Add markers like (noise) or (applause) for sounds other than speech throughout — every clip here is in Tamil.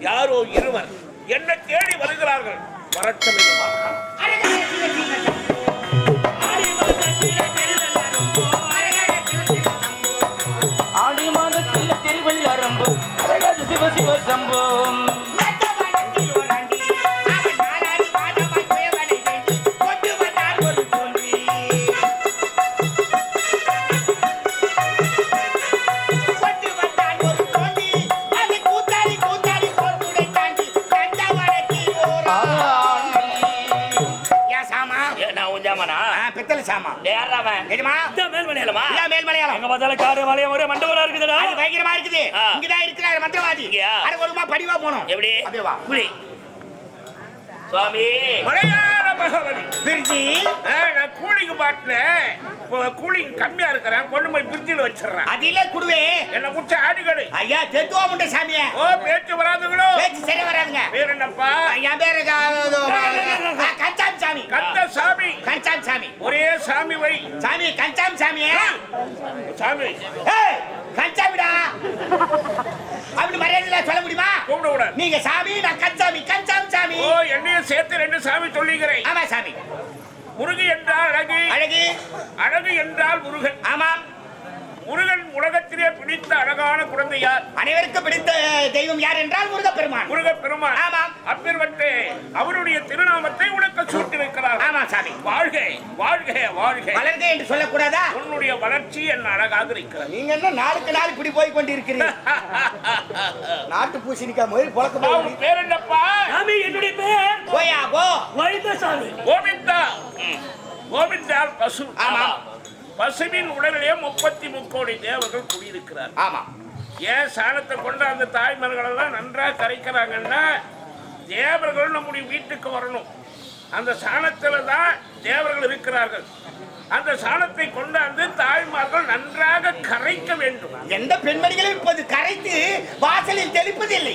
யாரோ இருவர் என்ன தேடி வருகிறார்கள். வரட்டும் நான் பித்தளை சாமா அவன்? எஜமா இதான் மேல்மலையாளமா? இதான் மேல்மலையாளம் எங்க பார்த்தாலும் காடு, ஒரே இருக்குதுடா. அது பயங்கரமா இருக்குது. இங்கதான் இருக்கிறாரு மந்திரவாதி? அரை ஒருமா படிவா போனோம் எப்படி? அப்படியே வா. சுவாமி. மலையாள பகவதி பிரிட்ஜி ஆ, நான் கூலிங் பாட்டினேன் கூலிங் கம்மியா இருக்கிறேன். கொண்டு போய் பிரிட்ஜில் வச்சிடுறேன். அதில குடுவே. என்ன முச்ச ஆடுகளு ஐயா தெத்துவா முண்டை சாமிய ஓ பேச்சு வராதுங்களோ? பேச்சு சரி வராதுங்க. பேர் என்னப்பா? என் பேரு கஞ்சாம் சாமி. கந்த சாமி. கஞ்சாம் சாமி. ஒரே சாமி வை. சாமி கஞ்சாம் சாமியே சாமி. ஏய் கஞ்சாமிடா. அப்படி மரியாதையில சொல்ல முடியுமா? கூப்பிட கூடாது நீங்க சாமி நான் என்னையும் சேர்த்து ரெண்டு சாமி சொல்லிக்கிறேன் ஆமா சாமி. முருகு என்றால் அழகு. அழகு. அழகு என்றால் முருகன். ஆமாம். முருகன் உலகத்திலே பிடித்த அழகான குழந்தை யார் அனைவருக்கும் பிடித்த தெய்வம் யார் என்றால் முருகப்பெருமான். முருகப் பெருமான் ஆமாம். அப்பேற்பட்டு அவருடைய திருநாமத்தை உனக்கு சூட்டி வைக்கிறார் ஆமா சாமி. வாழ்க வாழ்க வாழ்க. வளர்க என்று சொல்லக்கூடாதா? உன்னுடைய வளர்ச்சி என்ன அழகாக இருக்கிறது நீங்க என்ன நாளுக்கு நாள் இப்படி போய் கொண்டு இருக்கிறீங்க (laughs) நாட்டு பூசணிக்காய் மாதிரி பேர் என்னப்பா சாமி, வைத்தசாமி. கோவிந்தா. கோவிந்தால் பசு. ஆமா. பசுவின் உடலிலே முப்பத்தி முக்கோடி தேவர்கள் குடியிருக்கிறார். ஆமா. ஏன் சாணத்தை கொண்டு அந்த தாய்மார்கள் எல்லாம் நன்றா கரைக்கிறாங்கன்னா தேவர்கள் நம்முடைய வீட்டுக்கு வரணும். அந்த சாணத்துல தான் தேவர்கள் இருக்கிறார்கள். அந்த சாணத்தை கொண்டாந்து தாய்மார்கள் நன்றாக கரைக்க வேண்டும். எந்த பெண்மணிகளும் இப்போது கரைத்து வாசலில் தெளிப்பதில்லை.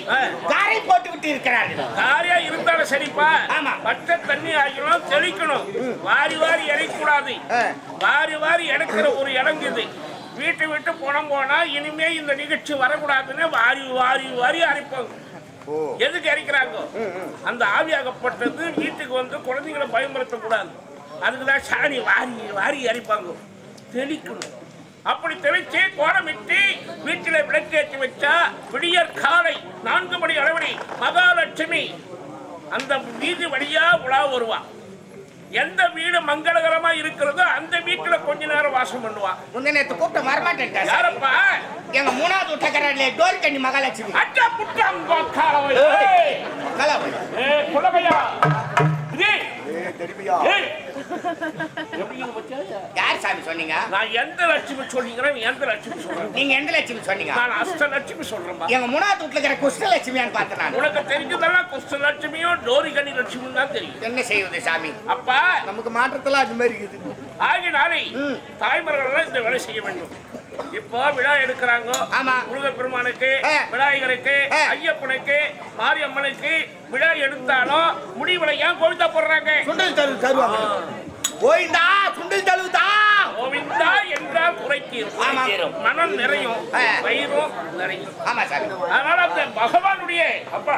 காரை போட்டு விட்டு இருக்கிறார்கள். காரியா இருந்தாலும் சரிப்பா. ஆமா. பச்சை தண்ணி ஆகிரும் தெளிக்கணும். வாரி வாரி இறைக்கூடாது. வாரி வாரி இறக்குற ஒரு இடங்கு இது. வீட்டை விட்டு பணம் போனா இனிமே இந்த நிகழ்ச்சி வரக்கூடாதுன்னு வாரி வாரி வாரி அரைப்பாங்க. எதுக்கு இறைக்கிறாங்க அந்த ஆவியாகப்பட்டது வீட்டுக்கு வந்து குழந்தைங்களை பயமுறுத்தக்கூடாது. அதுக்கு தான் சாணி வாரி வாரி அரைப்பாங்க தெளிக்கணும் அப்படி தெளிச்சு கோலமிட்டு வீட்டில் விளக்கேற்றி வச்சா விடியற் காலை நான்கு மணி அளவடி மகாலட்சுமி அந்த வீதி வழியா உலா வருவா எந்த வீடு மங்களகரமா இருக்கிறதோ அந்த வீட்டுல கொஞ்ச நேரம் வாசம் பண்ணுவா முந்த நேரத்து கூப்பிட்ட வரமாட்டேன் யாரப்பா எங்க மூணாவது வீட்டுக்காரர்ல டோர் கண்ணி மகாலட்சுமி. ஏய். ஏய், கலாவதி. ஏய், குலவையா. தெரியுமையா? யார் சாமி சொன்னீங்க? நான் எந்த லட்சுமி சொல்லிக்கிறேன் எந்த லட்சுமி சொல்றேன்? நீங்க எந்த லட்சுமி சொன்னீங்க? நான் அஷ்ட லட்சுமி சொல்றேன்பா. எங்க மூணாவது வீட்டுல இருக்கிற குஷ்ட லட்சுமியான்னு பார்த்தேன் உனக்கு தெரிஞ்சதெல்லாம் குஷ்ட லட்சுமியும் டோரிகனி லட்சுமியும் தான் தெரியும். என்ன செய்வது சாமி? அப்பா! நமக்கு மாற்றத்துல அது மாதிரி இருக்குது. ஆகினாலே தாய்மார்கள் எல்லாம் இந்த வேலை செய்ய வேண்டும். இப்போ விழா எடுக்கிறாங்க ஆமா. முருகப்பெருமானுக்கு ஆ. விநாயகருக்கு. ஐயப்பனுக்கு மாரியம்மனுக்கு விழா எடுத்தாலும் முடிவுல ஏன் கொழுத்தா போடுறாங்க சுண்டல் தரு தருவாங்க கோயிந்தா சுண்டல் தழுவுதா கோவிந்தா என்றால் குறைக்கு ஆமா. மனம் நிறையும். வயிறும் நிறையும் அதனால அந்த பகவானுடைய அப்பா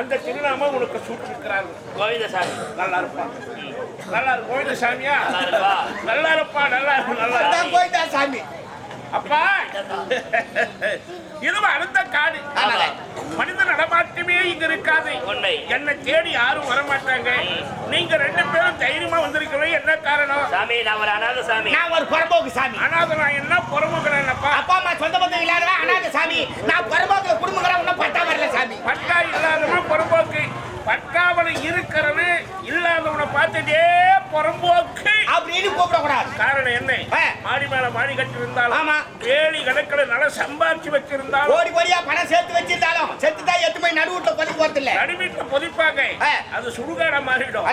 அந்த திருநாமம் உனக்கு சூட்டிருக்கிறார்கள் கோவிந்தசாமி. நல்லா இருப்பா நல்லா இரு கோவிந்த சாமியா நல்லா இருப்பா. நல்லா நல்லா இரு, நல்லா இரு. அதான் கோயிந்தா சாமி. அப்பா! இதுவும் அடுத்த காடு. மனித நடமாட்டமே இங்க இருக்காது. என்னை தேடி யாரும் வர மாட்டாங்க நீங்க ரெண்டு பேரும் தைரியமா வந்திருக்கிறீங்க என்ன காரணம்? சாமி, நான் ஒரு அநாத சாமி. நான் ஒரு புறம்போக்கு சாமி. அனாத நான் என்ன புறமுகிறேன்ப்பா அப்பா அம்மா சொந்த பந்தம் இல்லாதவன் அனாத சாமி. நான் புறம்போக்கு குடும்பங்கிற ஒன்னும் பட்டா வரல சாமி பட்டா இல்லாதவன் புறம்போக்கு பட்டாவல இருக்கிறவன் இல்லாதவனை பார்த்துட்டே புறம்போக்கு அப்படின்னு கூப்பிடக்கூடாது காரணம் என்ன. மாடி மேல மாடி கட்டி இருந்தாலும் ஆமா. வேலி கணக்கில் நல்லா சம்பாரிச்சு வச்சிருந்தாலும் கோடி கோடியா பணம் சேர்த்து வச்சிருந்தாலும் செத்து தான் எட்டு போய் நடுவுட்ட பதிவு போறது இல்ல நடுவீட்டு பொதிப்பாங்க. அது சுடுகாடா மாறிடும்.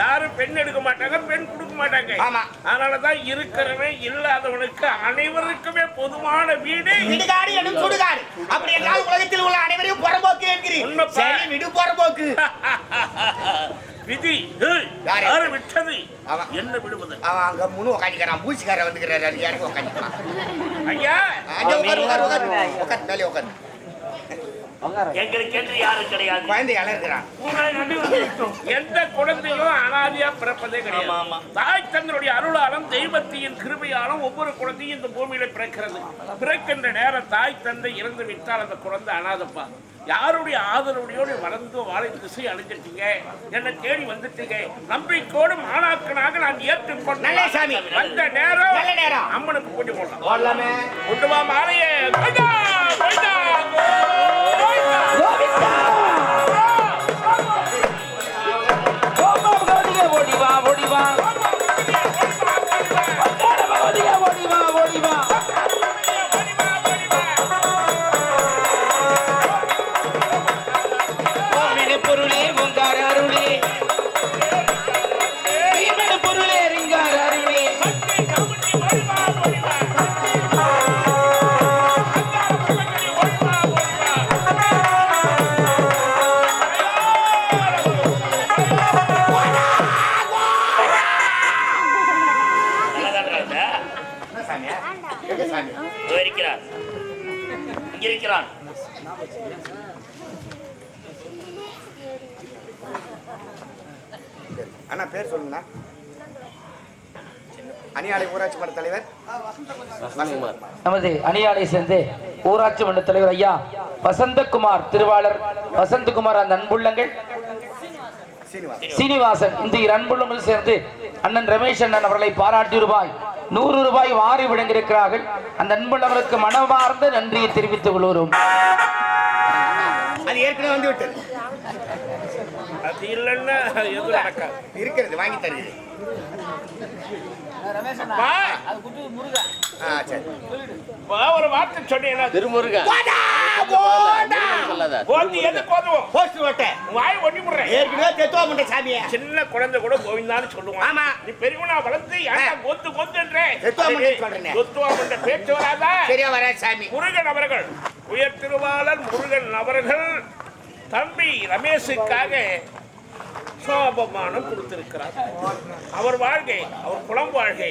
யாரும் பெண் எடுக்க மாட்டாங்க பெண் கொடுக்க மாட்டாங்க ஆமா. அதனாலதான் இருக்கிறவன் இல்லாதவனுக்கு அனைவருக்குமே பொதுவான வீடு விடுகாடு எனும் சுடுகாடு அப்படி என்றால் உலகத்தில் உள்ள அனைவரையும் புறம்போக்கு என்கிறீர். சரி விடு புறம்போக்கு (laughs) விதி யாரு? விட்டது. என்ன விடுவது அவன் அங்க முன்னு உட்காந்துக்கிறான் பூச்சிக்காரன் வந்துக்கிறாரு அது யாருக்கு உட்காந்துக்கலாம் ஐயா! உட்காரு உட்காரு உட்காரு உட்காரு மேலே உட்காரு எங்களுக்கு என்று யாரும் கிடையாது. எந்த குழந்தையும் அனாதையா பிறப்பதே கிடையாது. தாய் அருளாலும் தெய்வத்தின் கிருபையாலும் ஒவ்வொரு குழந்தையும் இந்த பூமியில பிறக்கிறது. பிறக்கின்ற நேரம் தாய் தந்தை இறந்து விட்டால் அந்த குழந்தை அனாதப்பா. யாருடைய ஆதரவுடையோடு வளர்ந்து வாழை திசை அடைஞ்சிட்டீங்க என்னை தேடி வந்துட்டீங்க நம்பிக்கையோடு மாணாக்கனாக நான் ஏற்றுக்கொண்டேன் சாமி. வந்த நேரம் நேரம். அம்மனுக்கு கொஞ்சம் போடலாம் போடலாமே கொண்டு வா மாலையே கொண்டா, பேர் சொல்லுங்கண்ணா. அணியாலை ஊராட்சி மன்ற தலைவர். வசந்தகுமார். நமது அணியாலை சேர்ந்து ஊராட்சி மன்ற தலைவர் ஐயா வசந்தகுமார் திருவாளர். வசந்தகுமார் அந்த அன்புள்ளங்கள். சீனிவாசன். இந்த இரு அன்புள்ளங்கள் சேர்ந்து அண்ணன் ரமேஷ் அண்ணன் அவர்களை பாராட்டி ரூபாய் நூறு ரூபாய் வாரி வழங்கியிருக்கிறார்கள். அந்த அன்புள்ளவருக்கு மனமார்ந்த நன்றியை தெரிவித்துக் கொள்கிறோம். அது ஏற்கனவே வந்து விட்டது அது இல்லைன்னா எதுவும் நடக்காது. இருக்கிறது வாங்கி தருது ஒரு வார்த்தை சொன்னீங்கன்னா சாமியை. சின்ன குழந்தை கூட கோவிந்தான்னு சொல்லுவான். ஆமா. நீ பெரியவனா வளர்ந்து ஏன்டா கொத்து கொத்துன்றே? செத்துவா முண்டை சொல்றேனே. கொத்துவா முண்டை பேச்சு வராதா? சரியா வர சாமி. முருகன் அவர்கள் உயர் திருவாளர் முருகன் அவர்கள் தம்பி ரமேஷுக்காக சோபமானம் கொடுத்திருக்கிறார். அவர் வாழ்கை அவர் குளம் வாழ்கை.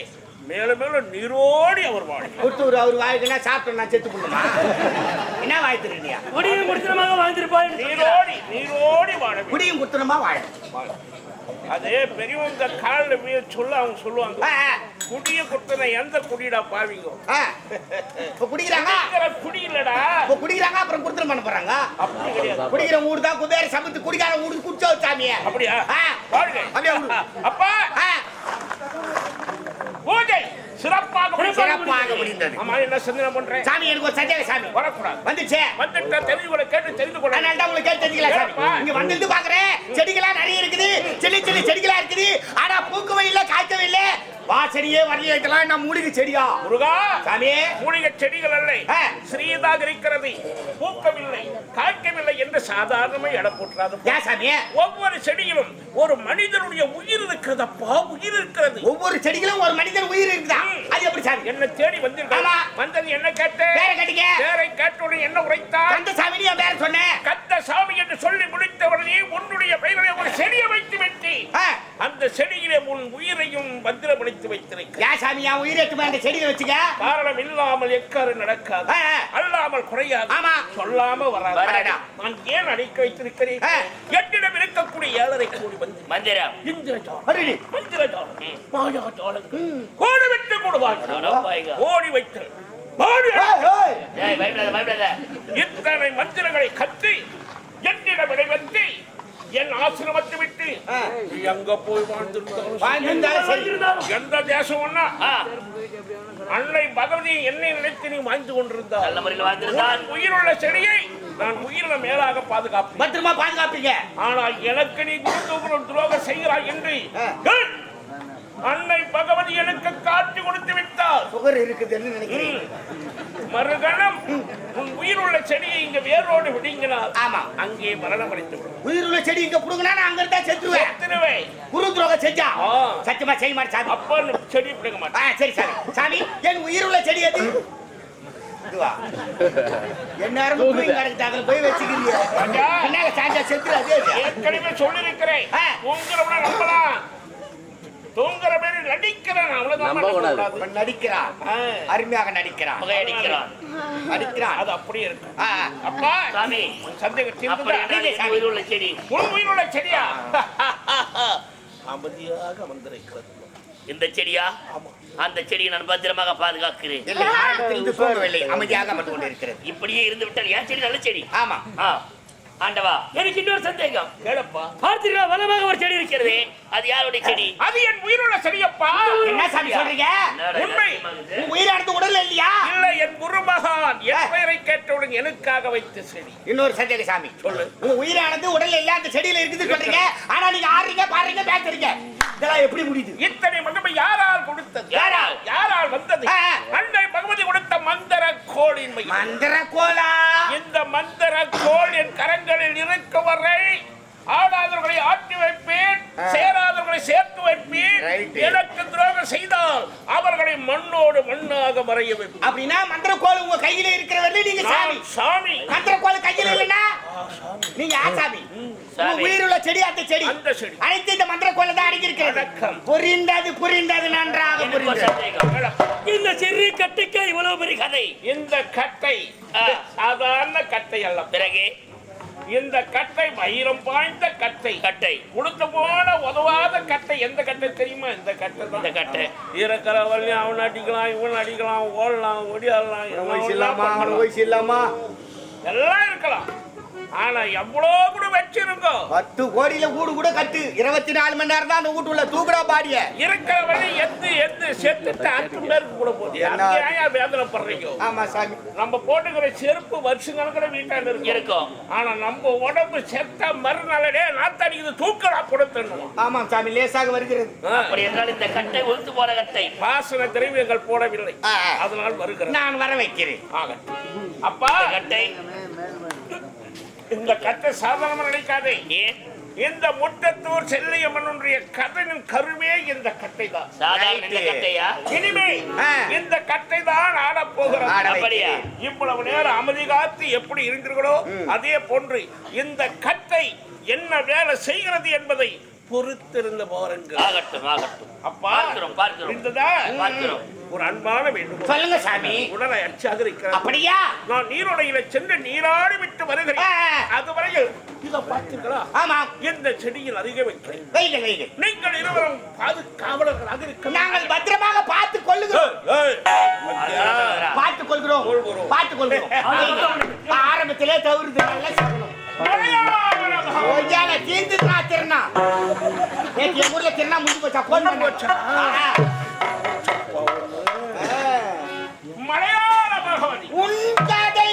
மேலும் மேலும் நீரோடி அவர் வாழ்கை. கொடுத்து அவர் வாய்க்குன்னா சாப்பிட்டு நான் செத்து பண்ணுமா என்ன வாய் திருடியா முடியும் முடித்தனமாக வாழ்ந்திருப்பாய் நீரோடி நீரோடி வாழ. குடியும் குத்துனமா வாழ அது பெரியவங்க காலில் வீழ சொல்ல அவங்க சொல்லுவாங்க. குடிய குத்தனை எந்த குடிடா பாவிங்க? குடிக்கிறாங்க. குடிக்கிற குடி குடிக்கிறாங்க அப்புறம் குடுத்தனம் பண்ண போறாங்க. அப்படி கிடையாது. குடிக்கிற ஊர் தான் குதிரை சமத்து குடிக்கார ஊருக்கு குடிச்சோ சாமிய. அப்படியா? அப்படியே. அப்பா! பூஜை! சிறப்பாக. சிறப்பாக முடிந்தது. ஆமா என்ன சிந்தனை பண்றேன்? சாமி எனக்கு ஒரு சந்தேகம் சாமி. வரக்கூடாது. வந்துச்சே வந்துட்ட தெரிஞ்சு கொள்ள கேட்டு தெரிந்து கொள்ள உங்களுக்கு கேட்டு தெரிஞ்சுக்கலாம் சாமி? இங்க வந்து பாக்குறேன். செடிகளா நிறைய இருக்குது. செடி செடி செடிகளா இருக்குது. ஆனா பூக்கவே இல்ல காய்க்கவே இல்ல வாசனையே வரலையேட்டலாம் நம்ம மூலிகை செடியா? முருகா சாமி மூலிகை செடிகள் அல்ல. ஆ. சிறியதாக இருக்கிறது. பூக்கவில்லை காய்க்கவில்லை என்று சாதாரணமா இடம் போட்டுறாது. ஏன் சாமி ஒவ்வொரு செடியிலும் ஒரு மனிதனுடைய உயிர் இருக்கிறதப்பா? உயிர் இருக்கிறது. ஒவ்வொரு செடிகளும் ஒரு மனிதன் உயிர் இருக்குதா? அது எப்படி சாமி? என்ன தேடி வந்திருக்காங்க ஆமா. வந்தது என்ன கேட்ட பேரை கட்டிக்க பேரை கேட்டவுடன் என்ன உரைத்தார் கந்த சாமி என் பேரை சொன்னேன் கந்த சாமி என்று சொல்லி முடித்தவுடனே உன்னுடைய பெயரை ஒரு செடியை வைத்து வெட்டி. அந்த செடியிலே உன் உயிரையும் பத்திரப்படுத்தி வைத்திருக்க. ஏன் சாமி என் உயிர் எட்டு அந்த செடியை வச்சுக்க? காரணம் இல்லாமல் எக்காறு நடக்காது. அல்லாமல் குறையாது. ஆமா. சொல்லாம வராது. நான் ஏன் அடைக்க வைத்திருக்கிறேன். என்னிடம் இருக்கக்கூடிய ஏழரை கோடி வந்து மந்திரம். இந்திர ஜாலம் அடடி. மந்திர ஜாலம் மாயா ஜாலம் கோடி விட்டு கொடுவாய். ஓடி வைத்து இத்தனை மந்திரங்களை கத்தி என்னிடம் விடைவெற்றி என் ஆசிரமத்தை விட்டு எங்க போய் வாழ்ந்திருந்தாலும். எந்த தேசம் ஆ, அன்னை பகவதி என்னை நினைத்து நீ வாழ்ந்து கொண்டிருந்தால் நல்ல முறையில் வாழ்ந்திருந்தான் உயிருள்ள செடியை நான் உயிரின மேலாக பாதுகாப்பேன். பத்திரமா பாதுகாப்பீங்க. ஆனால் எனக்கு நீ குருத்துவ துரோகம் செய்கிறாய் என்று. அன்னை பகவதி எனக்கு காட்டி கொடுத்து விட்டால் சுகர் இருக்குதுன்னு நினைக்கிறேன் மறுகணம் உன் உயிருள்ள செடியை இங்க வேரோடு விடுங்கினால் ஆமா. அங்கே மரணம் விடும் உயிருள்ள செடி இங்க புடுங்கினா நான் அங்க இருந்தா செத்துருவேன். திருவே குரு துரோகம் செஞ்சா. சத்தியமா செய்ய மாட்டேன் சாமி? அப்பா செடி பிடிக்க மாட்டேன். சரி சாமி. சாமி என் உயிருள்ள செடி எது? போய் வச்சுக்கிறீங்க. இது. ஏற்கனவே சொல்லிருக்கிறேன். உங்களை நம்பலாம். தூங்குற மாதிரி நடிக்கிறேன். அவ்வளவுதான் நம்பக்கூடாது. நம்பக்கூடாது. அவன் நடிக்கிறான். ஆ, அருமையாக நடிக்கிறான். புகையடிக்கிறான். நடிக்கிறான். அது அப்படியே இருக்கு. ஆ, ஆ. அப்பா! சாமி சந்தேகம் அப்படி தீர்ந்ததா? என்றால் என் உயிர் உள்ள செடி. உன் உயிருள்ள செடியா? அமைதியாக வந்திருக்கிறது இந்த செடியா? அந்த செடியை நான் பத்திரமாக பாதுகாக்கிறேன். அமைதியாக அமர்ந்து கொண்டிருக்கிறது. இப்படியே இருந்து விட்டால் என் செடி நல்ல செடி? ஆமா. ஆண்டவா எனக்கு இன்னொரு சந்தேகம். கேளப்பா. பார்த்தீர்களா வலமாக ஒரு செடி இருக்கிறது. அது யாருடைய செடி? அது என் உயிருள்ள செடியப்பா. என்ன சாமி சொல்றீங்க? உண்மை. உன் உயிரானது உடல்ல இல்லையா? இல்ல என் குருமகான் என் பெயரை கேட்டவுடன் எனக்காக வைத்த செடி. இன்னொரு சந்தேக சாமி. சொல்லு. உன் உயிரானது உடல்ல இல்ல அந்த செடியில இருக்குது சொல்றீங்க. ஆனா நீங்க ஆடுறீங்க பாடுறீங்க பேசுறீங்க. இதெல்லாம் எப்படி முடியுது? இத்தனை மகிமை யாரால் கொடுத்தது? யாரால்? யாரால் வந்தது. அன்னை பகவதி கொடுத்த மந்திர கோளின் மையம் மந்திர கோலா இந்த மந்திர கோள் என் கரங்களில் இருக்கும் வரை ஆடாதவர்களை ஆட்டி வைப்பேன். சேராதவர்களை சேர்த்து வைப்பேன். எனக்கு துரோகம் செய்தால் அவர்களை மண்ணோடு மண்ணாக மறைய வைப்பேன் அப்படின்னா மந்திர கோல் உங்க கையில இருக்கிற வரையிலும் நீங்க சாமி சாமி மந்திர கோல் கையில இல்லைன்னா நீங்க யார் சாமி சாமி. உங்க உயிருள்ள செடி அந்த செடி அந்த செடி. அனைத்து இந்த மந்திர கோல தான் அடங்கி இருக்கிறது. புரிந்தது புரிந்தது நன்றாக புரிந்தது இந்த சிறிய கட்டுக்கு இவ்வளவு பெரிய கதை? இந்த கட்டை ஆ. சாதாரண கட்டை அல்ல. பிறகு? இந்த கட்டை வைரம் பாய்ந்த கட்டை. கட்டை. கொடுத்து போன உதவாத கட்டை. எந்த கட்டை தெரியுமா? இந்த கட்டை இந்த தான் கட்டை. இருக்கிற வரையும் அவன் அடிக்கலாம் இவன் அடிக்கலாம் ஓடலாம் ஒடியாடலாம் வயசு இல்லாமா. வயசு இல்லாமா? எல்லாம் இருக்கலாம். ஆனா எவ்வளோ கூட வச்சிருக்கோ பத்து கோடியில வீடு கூட கட்டு. இருபத்தி நாலு மணி நேரம் தான் அந்த வீட்டுல தூக்குடா பாடிய. இருக்கிற வரை எத்து எத்து செத்துட்டு அஞ்சு பேருக்கு கூட போகுது. ஏன் வேதனைப்படுறீங்க? ஆமா சாமி. நம்ம போட்டுக்கிற செருப்பு வருஷம் கணக்கில் வீட்டாண்டு இருக்கு இருக்கும். ஆனா நம்ம உடம்பு செத்த மறுநாளே நாத்தடிக்குது தூக்கலா கொடுத்துடணும் ஆமா சாமி லேசாக வருகிறது. அப்படி என்றால் இந்த கட்டை உளுத்து போன கட்டை. வாசன திரவியங்கள் போடவில்லை. அதனால் வருகிறது. நான் வர வைக்கிறேன். ஆக அப்பா. கட்டை. இந்த கட்டை சாதாரணமா நினைக்காதே. இந்த முட்டத்தூர் செல்லியம்மனுடைய கதையின் கருவே இந்த கட்டை தான் இனிமே. இந்த கட்டை தான் ஆடப் போகிறது ஆட அப்படியா? வைக்கிறேன். இவ்வளவு நேரம் அமைதி காத்து எப்படி இருந்தீர்களோ அதே போன்று இந்த கட்டை என்ன வேலை செய்கிறது என்பதை பொறுத்திருந்த பாருங்கள் ஆகட்டும் ஆகட்டும். அப்பா பார்க்கிறோம் பார்க்கிறோம். ஒரு அன்பான வேண்டுகோள். சொல்லுங்க சாமி. உடலை அச்சாக அப்படியா? நான் நீரோடையில சென்று நீராடி விட்டு வருகிறேன். அதுவரையில் இதை பார்த்தீர்களா ஆமா. இந்த செடியில் அதிக வைக்கிறேன்? வைங்க வைங்க நீங்கள் இருவரும் பாதுகாவலர்களாக இருக்க நாங்கள் பத்திரமாக பார்த்து கொள்ளுகிறோம்? பார்த்து கொள்கிறோம். பார்த்து கொள்கிறோம். ஆரம்பத்திலே தவறுது. நல்லா சொல்லணும் தீர்ந்துட்டா திருநா என் ஊர்ல திருநா முடிஞ்சு போச்சா? போன் பண்ண போச்சா? மலையாள பகவதி உன் கதை.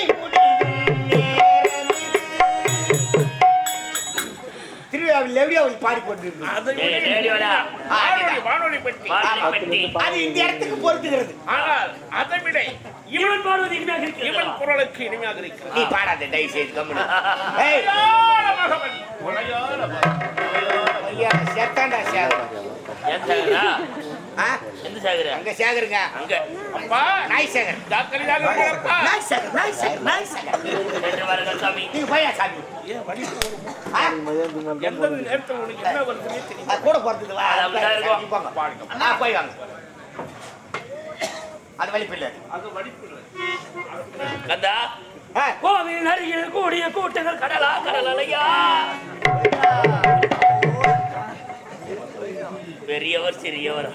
திருவிழாவில் லெவியாவில் பாடிக்கொண்டிருந்தது அதை ஏய், விட ரேடியோடா. வானொலி வானொலி பெட்டி வானொலி பெட்டி அது இந்த இடத்துக்கு பொருத்துகிறது ஆனால் அதை விட இவன் பாடுவது இனிமையாக? இவன் குரலுக்கு இனிமையாக நீ பாடாத தயவு செய்து கம்முனு. (laughs) ஏய். மலையாள பகவதி மலையாள பகவதி. செத்தாண்டா எந்த சேகரா? ஆ? எந்த சேகரா? அங்க சேகருங்க அங்க அப்பா நாய் சேகர் ஜாக்கிரதையாக இருங்கப்பா. நாய் சேகர் நாய் சேகர் நாய் சேகர் சென்று வாருங்கள் சாமி நீங்க போயா சாமி? எந்த நேரத்தில் உனக்கு என்ன வருதுன்னே தெரியும் கூட போறது வா அது அப்படிதான் இருக்கும். ஆ போய் வாங்க அது வலிப்பு இல்லை அது வலிப்பு இல்லை. கந்தா ஆ, கோவில் அருகில் கூடிய கூட்டங்கள் கடலா கடல் அலையா பெரியவர் சிறியவர்?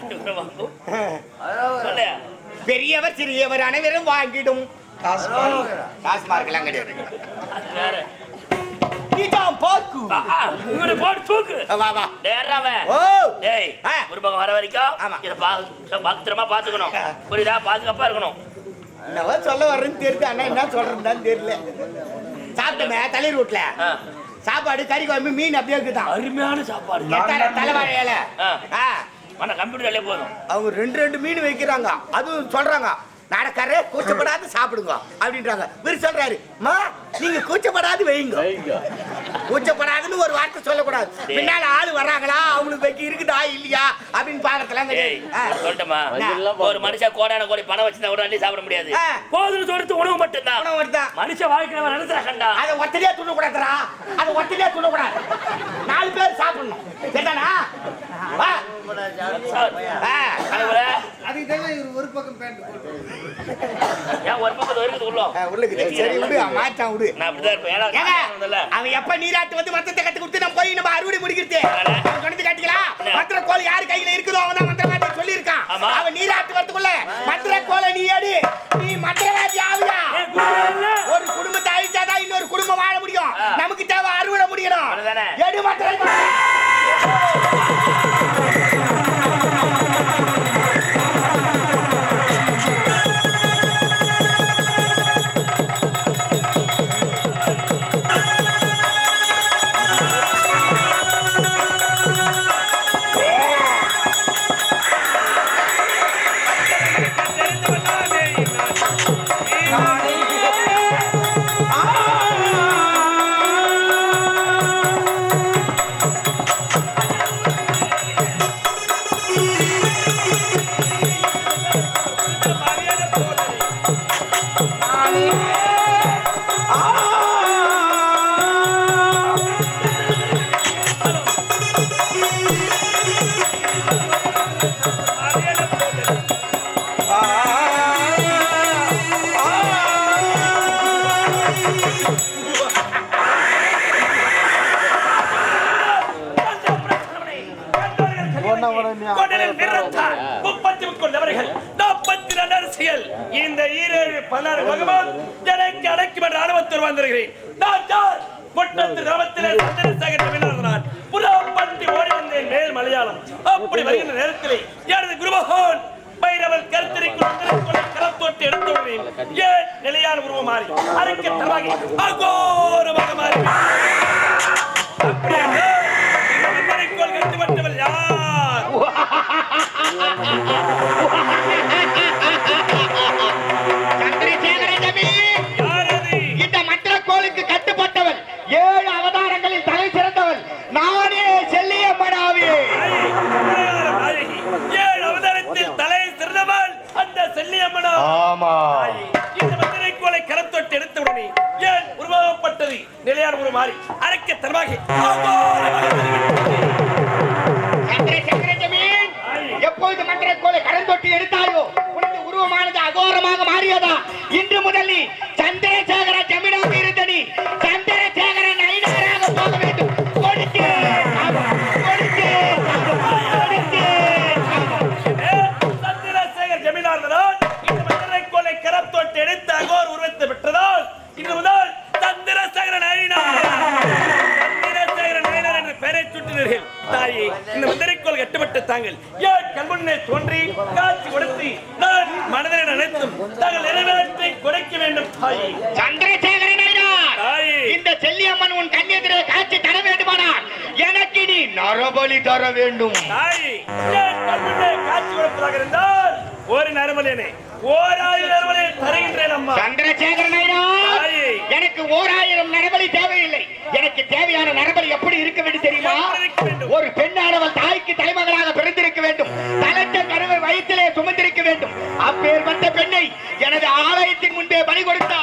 பெரியவர் சிறியவர் அனைவரும் வாங்கிடும். கிடையாது. நீதான் பாக்கு. இவனை போட்டு தூக்கு. வா வா நேராவன். ஓ. டேய். ஒரு பக்கம் வர வரைக்கும் ஆமா. இதை பத்திரமா பாத்துக்கணும் புரியுதா? பாதுகாப்பா இருக்கணும். என்னவோ சொல்ல வர்றேன்னு தெரியுது அண்ணா என்ன சொல்றேன்னு தெரியல. சாப்பிட்டமே தலைவர் வீட்டுல. சாப்பாடு கறி குழம்பு மீன் அப்படியே இருக்குதான். அருமையான சாப்பாடு. தலைவாழை இலை ஆ. ஆ, ஆனா கம்ப்யூட்டர்லயே போதும். அவங்க ரெண்டு ரெண்டு மீன் வைக்கிறாங்க. அதுவும் சொல்றாங்க. நடக்காரு கூச்சப்படாது சாப்பிடுங்க அப்படின்றாங்க. இவர் சொல்றாரு மா நீங்க கூச்சப்படாது வைங்க கூச்சப்படாதுன்னு ஒரு வார்த்தை சொல்லக்கூடாது. பின்னால ஆளு வர்றாங்களா அவங்களுக்கு வைக்க இருக்குதா இல்லையா? அப்படின்னு. ஆ. சொல்லட்டுமா? ஒரு மனுஷன் கோடான கோடி பணம் வச்சிருந்தா அள்ளி சாப்பிட முடியாது. போதும் சொல்றது உணவு மட்டும்தான். உணவு வருதான் மனுஷன் வாழ்க்கையில கண்டா. அதை ஒத்தடியா துண்ணக்கூடாதுடா அதை ஒத்தடியா துண்ணக்கூடாது நாலு பேர் சாப்பிடணும். சரிதானா ஆ, அதுக்கு தானே இவர் ஒரு பக்கம் பேண்ட் போட்டு. ஏன் ஒரு பக்கத்துல இருக்குது உள்ள ஆ, உள்ள இருக்குது. சரி விடு. மாட்டான் விடு. நான் அப்படிதான் இருப்பேன். ஏன்னா ஏங்க, காரணம் வந்தல்ல. அவன் எப்ப நீராட்டு வந்து மந்திரத்தை கத்து கொடுத்து நம்ம போய் நம்ம அறுவடை முடிக்கிறது? அவன் சொன்னது காட்டிக்கலாம். மந்திர கோல் யார் கையில இருக்குதோ அவன் தான் மந்திரவாதி சொல்லியிருக்கான். அவன் நீராட்டு வரதுக்குள்ள மந்திர கோலை நீ எடு. நீ மந்திரவாதி ஒரு குடும்பத்தை அழிச்சாதான் இன்னொரு குடும்பம் வாழ முடியும். நமக்கு தேவை அறுவடை முடியணும்? எடு மந்திர ஈரேழு பகவான் எனக்கு வந்திருக்கிறேன். நான் யார் முட்டத்து கிராமத்திலே சந்திரசேகர் ஓடி வந்தேன் மேல் மலையாளம். அப்படி வருகின்ற நேரத்திலே எனது குருமகோன் பைரவன் கருத்திரிக்குள் கரம் எடுத்து விடுவேன் ஏன் நிலையான உருவம் மாறி? அரைக்க அகோரமாக மாறி. அப்படியே யார்? உருவாக்கப்பட்டது நிலையான ஒரு மாறி அரைக்க ஜமீன் எப்பொழுது மந்திர கோலை கடந்தொட்டி எடுத்தாயோ உனது உருவமானது அகோரமாக மாறியதா? இன்று முதல் சந்திரசேகர பெயரை சுட்டினீர்கள் தாயே இந்த மந்திரிக்கோள் கட்டுப்பட்ட தாங்கள். ஏன் கண்முன்னே தோன்றி காட்சி கொடுத்து நான் மனதில் நினைத்தும் தாங்கள் நிறைவேற்றி கொடுக்க வேண்டும் தாயே. சந்திரசேகர நயினார் தாயே. இந்த செல்லியம்மன் உன் கண்ணெதிரே காட்சி தர வேண்டுமானால் எனக்கு நீ நரபலி தர வேண்டும். தாயே ஏன் கண்முன்னே காட்சி கொடுப்பதாக இருந்தால் ஒரு நரமலேனே ஓராயிரம் தருகின்றேன் அம்மா. எனக்கு ஓர் ஆயிரம் நரபலி தேவையில்லை. எனக்கு தேவையான நரபலி எப்படி இருக்க வேண்டும் தெரியுமா? ஒரு பெண்ணானவள் தாய்க்கு தலைமகளாக பிறந்திருக்க வேண்டும். தலைத்த கருவை வயிற்றிலே சுமந்திருக்க வேண்டும். அப்பேற்பட்ட பெண்ணை எனது ஆலயத்தின் முன்பே பலி கொடுத்தால்